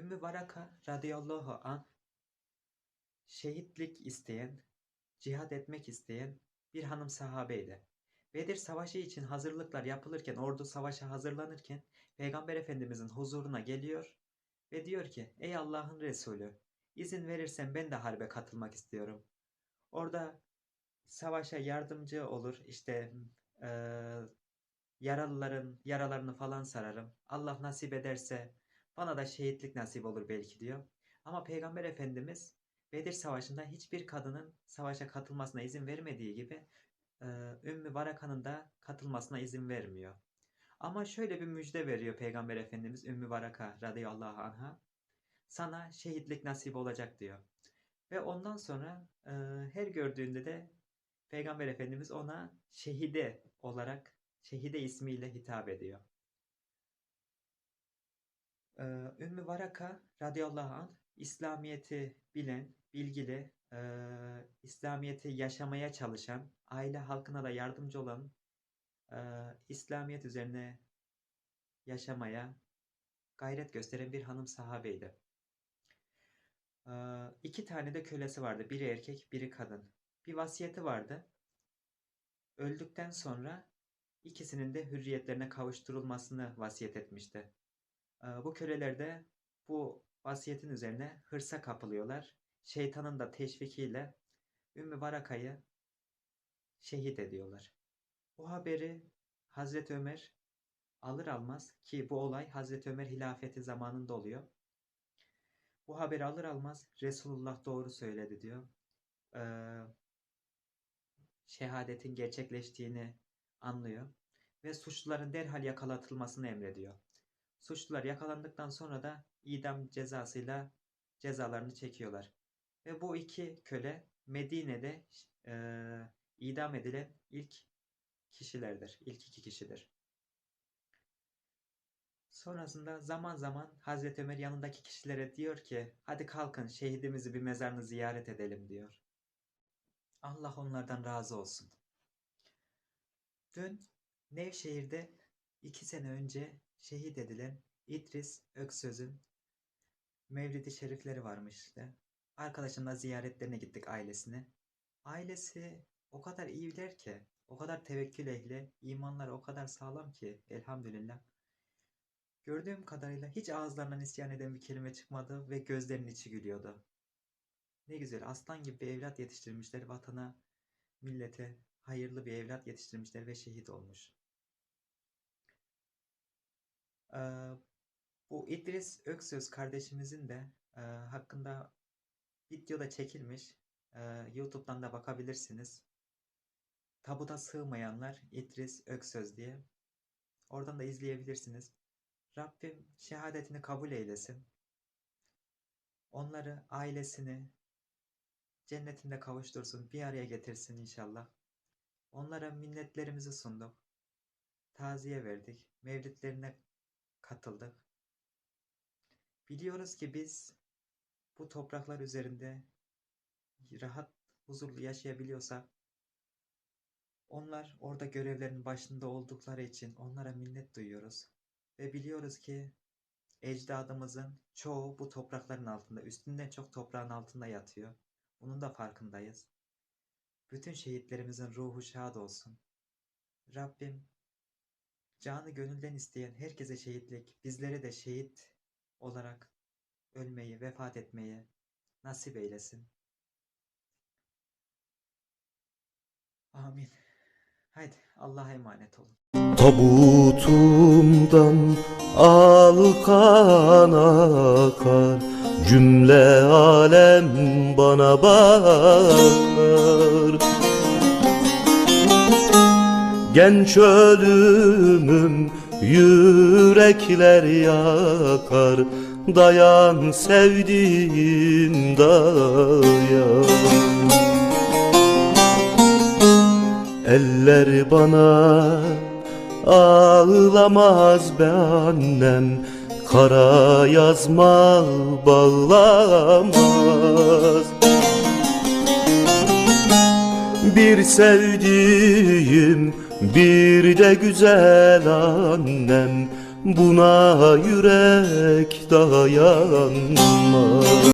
Ümmü Varaka radıyallahu an şehitlik isteyen, cihad etmek isteyen bir hanım sahabeydi. Bedir Savaşı için hazırlıklar yapılırken, ordu savaşa hazırlanırken Peygamber Efendimizin huzuruna geliyor ve diyor ki: "Ey Allah'ın Resulü, izin verirsen ben de harbe katılmak istiyorum. Orada savaşa yardımcı olur, işte eee, yaralıların yaralarını falan sararım. Allah nasip ederse bana da şehitlik nasip olur belki diyor. Ama Peygamber Efendimiz Bedir Savaşı'nda hiçbir kadının savaşa katılmasına izin vermediği gibi eee, Ümmü Varaka'nın da katılmasına izin vermiyor. Ama şöyle bir müjde veriyor Peygamber Efendimiz Ümmü Varaka radıyallahu anha. Sana şehitlik nasip olacak diyor. Ve ondan sonra eee, her gördüğünde de Peygamber Efendimiz ona şehide olarak, şehide ismiyle hitap ediyor. Ee, Ümmü Varaka radıyallahu anh İslamiyet'i bilen, bilgili, eee, İslamiyet'i yaşamaya çalışan, aile halkına da yardımcı olan, eee, İslamiyet üzerine yaşamaya gayret gösteren bir hanım sahabeydi. Eee, iki tane de kölesi vardı. Biri erkek, biri kadın. Bir vasiyeti vardı. Öldükten sonra ikisinin de hürriyetlerine kavuşturulmasını vasiyet etmişti. Eee, bu köleler de bu vasiyetin üzerine hırsa kapılıyorlar. Şeytanın da teşvikiyle Ümmü Varaka'yı şehit ediyorlar. Bu haberi Hazreti Ömer alır almaz ki bu olay Hazreti Ömer hilafeti zamanında oluyor. Bu haberi alır almaz Resulullah doğru söyledi diyor. Eee, şehadetin gerçekleştiğini anlıyor ve suçluların derhal yakalatılmasını emrediyor. Suçlular yakalandıktan sonra da idam cezasıyla cezalarını çekiyorlar. Ve bu iki köle Medine'de eee, idam edilen ilk kişilerdir. İlk iki kişidir. Sonrasında zaman zaman Hazreti Ömer yanındaki kişilere diyor ki hadi kalkın şehidimizi bir mezarını ziyaret edelim diyor. Allah onlardan razı olsun. Dün Nevşehir'de iki sene önce şehit edilen İdris Öksöz'ün Mevlid-i Şerifleri varmış işte. Arkadaşımla ziyaretlerine gittik ailesine. Ailesi o kadar iyiler ki, o kadar tevekkül ehli, imanları o kadar sağlam ki elhamdülillah. Gördüğüm kadarıyla hiç ağızlarından isyan eden bir kelime çıkmadı ve gözlerinin içi gülüyordu. Ne güzel aslan gibi bir evlat yetiştirmişler vatana, millete hayırlı bir evlat yetiştirmişler ve şehit olmuş. Bu İdris Öksöz kardeşimizin de hakkında video da çekilmiş. YouTube'dan da bakabilirsiniz. Tabuta sığmayanlar İdris Öksöz diye. Oradan da izleyebilirsiniz. Rabbim şehadetini kabul eylesin. Onları, ailesini cennetinde kavuştursun, bir araya getirsin inşallah. Onlara minnetlerimizi sunduk. Taziye verdik. Mevlidlerine katıldık. Biliyoruz ki biz bu topraklar üzerinde rahat, huzurlu yaşayabiliyorsak onlar orada görevlerin başında oldukları için onlara minnet duyuyoruz. Ve biliyoruz ki ecdadımızın çoğu bu toprakların altında, üstünden çok toprağın altında yatıyor. Bunun da farkındayız. Bütün şehitlerimizin ruhu şad olsun. Rabbim canı gönülden isteyen herkese şehitlik, bizlere de şehit olarak ölmeyi, vefat etmeyi nasip eylesin. Amin. Haydi Allah'a emanet olun. Tabutumdan al kan akar Cümle alem bana bakar Genç ölümüm yürekler yakar. Dayan sevdiğim dayan Eller bana ağlamaz be annem Kara yazma bağlamaz Bir sevdiğim bir de güzel annem. Buna yürek dayanmaz